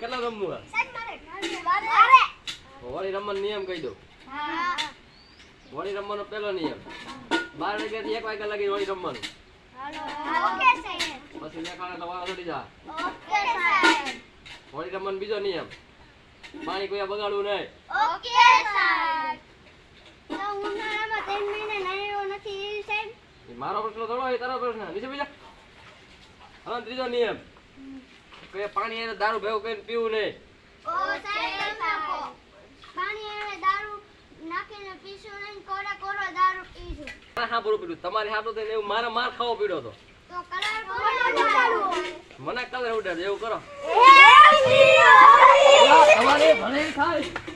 કેટલા રમવું હોળી રમવાનો નિયમ કહી દો હોળી રમવાનો પેલો નિયમ. બાર વાગ્યા એક વાગ્યા લગી હોળી રમવાનું. પછી એક વાગ્યા લવા જા. હોળી રમવાનો બીજો નિયમ. પાણી કોઈ બગાડવું નહીં. એ મારો પ્રશ્ન થોડો એ તારો પ્રશ્ન. નીચે બીજા. હા ત્રીજો નિયમ. કે પાણી એને દારૂ ભેગું કરીને પીવું નહીં. મારે હા પૂરું પીડું તમારે હાટું થઈને એવું મારા માર ખાવો પીડ્યો હતો. મને કલર ઉડાડે એવું કરો. No.